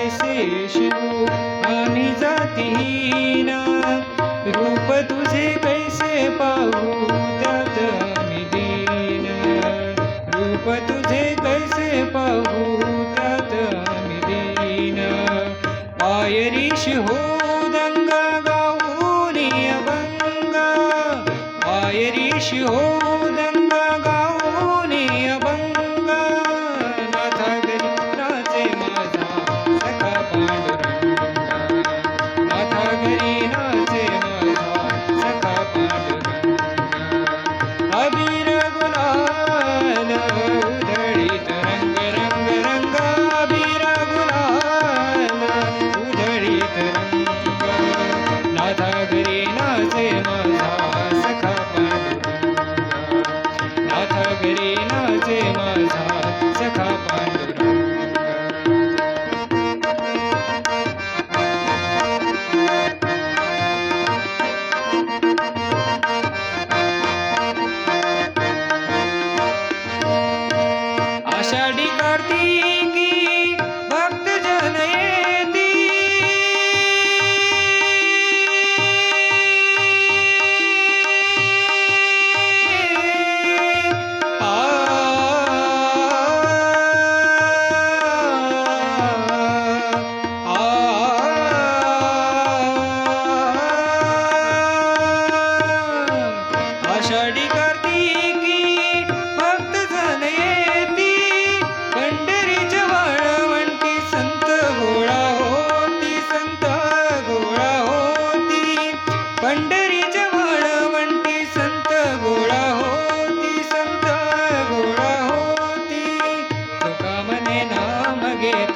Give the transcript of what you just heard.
तैसे शिव आम्ही जातीन रूप तुझे कैसे पाहू त्यात मी दीन. रूप तुझे कैसे पाहू त्यात मी दीन. आयरीश हो दंगा गाऊन अभंग आयरीश हो अबीर गुलाल उधळीत रंग रंग रंग अबीर गुलाल उधळीत रंग. नाथा घरी नाचे माझा सखा पांडुरंग नाथा घरी नाचे आषाढी कार्तिकी भक्त जन येती आ, आषाढी कार्तिकी লাগে